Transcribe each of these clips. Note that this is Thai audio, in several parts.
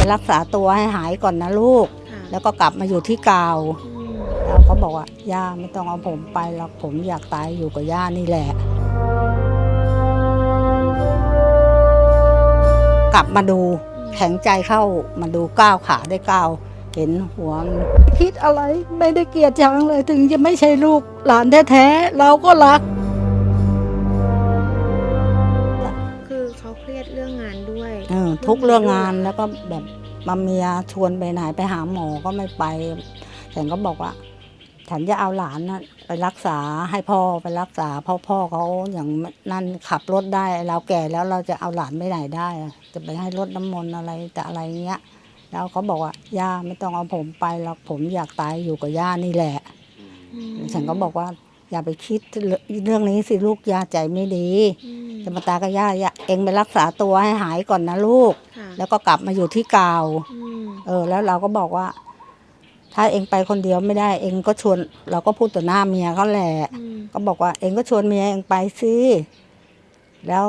ไปรักษาตัวให้หายก่อนนะลูกค่ะแล้วก็กลับมาอยู่ที่เก่าอืมแล้วเขาบอกว่าย่าไม่ต้องเอาผมไปหรอกผมอยากตายอยู่กับย่านี่แหละ กลับมาดูแข็งใจเข้ามาดูก้าวขาได้ก้าวเห็นหัวมันคิดอะไรไม่ได้เกลียดชังเลยถึงจะไม่ใช่ลูกหลานแท้ๆเราก็รัก รียดเรื่องงานด้วยเออทุกเรื่องงานแล้วก็แบบมาเมียชวนไปไหนไปหาหมอก็ไม่ไปฉันก็บอกว่าฉันจะเอาหลานนะไปรักษาให้พ่อไปรักษาเพ่อพ่อเขาอย่างนั่นขับรถได้ เราแก่แล้วเราจะเอาหลานไปไหนได้อะจะไปให้รถน้ำมนต์อะไรแต่อะไรเงี้ย แล้วเขาบอกว่าย่าไม่ต้องเอาผมไปหรอกผมอยากตายอยู่กับย่านี่แหละอืมฉันก็บอกว่า อย่าไปคิดเรื่องนี้สิลูกย่าใจไม่ดี อืม จะมาตายกับย่าย่าเองไปรักษาตัวให้หายก่อนนะลูก ค่ะแล้วก็กลับมาอยู่ที่เก่า อืมเออ แล้วเราก็บอกว่า ถ้าเองไปคนเดียวไม่ได้ เองก็ชวน เราก็พูดต่อหน้าเมียเขาแหละ อืมก็บอกว่าเองก็ชวนเมียเองไปสิแล้ว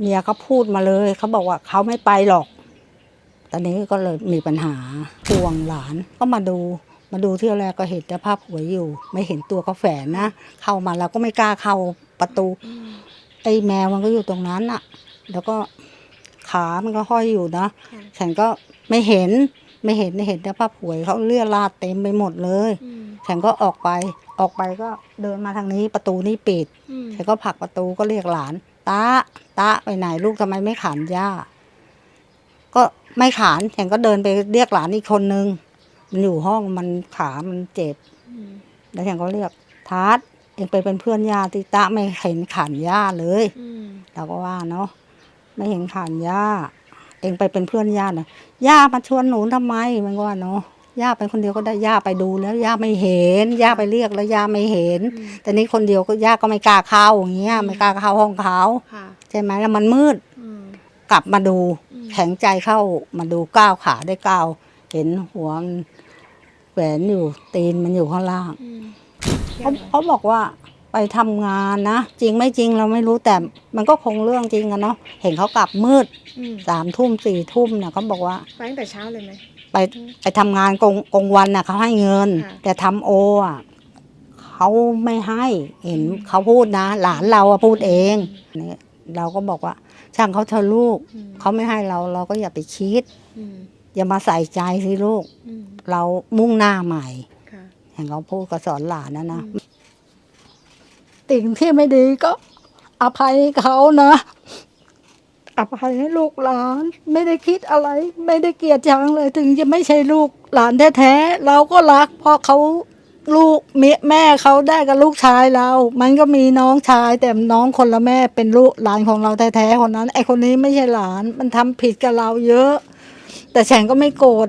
เมียเขาพูดมาเลยเขาบอกว่าเขาไม่ไปหรอก ตอนนี้ก็เลยมีปัญหาพวงหลานก็มาดู มาดูเที่ยวแรกก็เห็นแต่ภาพหวยอยู่ ไม่เห็นตัวเขาแฝนนะเข้ามาเราก็ไม่กล้าเข้าประตู อืม ไอ้แมวมันก็อยู่ตรงนั้นอะแล้วก็ขามันก็ห้อยอยู่นะค่ะฉันก็ไม่เห็นไม่เห็นเห็นแต่ผ้าผวยเขาเลื่อราดเต็มไปหมดเลยอืมฉันก็ออกไป ออกไปก็เดินมาทางนี้ประตูนี่ปิดอืมฉันก็ผลักประตูก็เรียกหลานตาตาไปไหนลูกทำไมไม่ขานย่า ก็ไม่ขานฉันก็เดินไปเรียกหลานอีกคนนึง มันอยู่ห้องมันขามันเจ็บอืมแล้วฉันก็เรียกทัด เองไปเป็นเพื่อนย่าติตาไม่เห็นขานย่าเลยอืมเราก็ว่าเนาะไม่เห็นขานย่าเองไปเป็นเพื่อนย่าหน่อยย่ามาชวนหนูทำไมมันก็ว่าเนาะย่าไปคนเดียวก็ได้ย่าไปดูแล้วย่าไม่เห็นย่าไปเรียกแล้วย่าไม่เห็นอืมแต่นี้คนเดียวก็ย่าก็ไม่กล้าเข้าอย่างเงี้ยไม่กล้าเข้าห้องเขาค่ะใช่ไหมแล้วมันมืดอืมกลับมาดูอืมแข็งใจเข้ามาดูก้าวขาได้ก้าวเห็นหัวมันแหวนอยู่ตีนมันอยู่ข้างล่างอืม เขาเขาบอกว่าไปทำงานนะ จริงไม่จริงเราไม่รู้แต่มันก็คงเรื่องจริงอะเนาะเห็นเขากลับมืดอืมสามทุ่มสี่ทุ่มเนี่ยเขาบอกว่าไปตั้งแต่เช้าเลยไหมไปไปทำงานกงกงวันน่ะเขาให้เงินค่ะแต่ทำโออะเขาไม่ให้เห็นเขาพูดนะ หลานเราอะพูดเองนี่เราก็บอกว่า ช่างเขาเธอะลูกอืมเขาไม่ให้เราเราก็อย่าไปคิดอืมอย่ามาใส่ใจสิลูกอืมเรามุ่งหน้าใหม่ ค่ะเห็นเขาพูดก็สอนหลานนะนะอืมสิ่งที่ไม่ดีก็ อภัยเขานะ อภัยให้ลูกหลาน ไม่ได้คิดอะไร ไม่ได้เกลียดชังเลย ถึงจะไม่ใช่ลูกหลานแท้ๆเราก็รักเพราะเขาลูกเมียแม่เขาได้กับลูกชายเรา มันก็มีน้องชาย แต่น้องคนละแม่เป็นลูกหลานของเราแท้ๆคนนั้น ไอคนนี้ไม่ใช่หลาน มันทำผิดกับเราเยอะ แต่ฉันก็ไม่โกรธ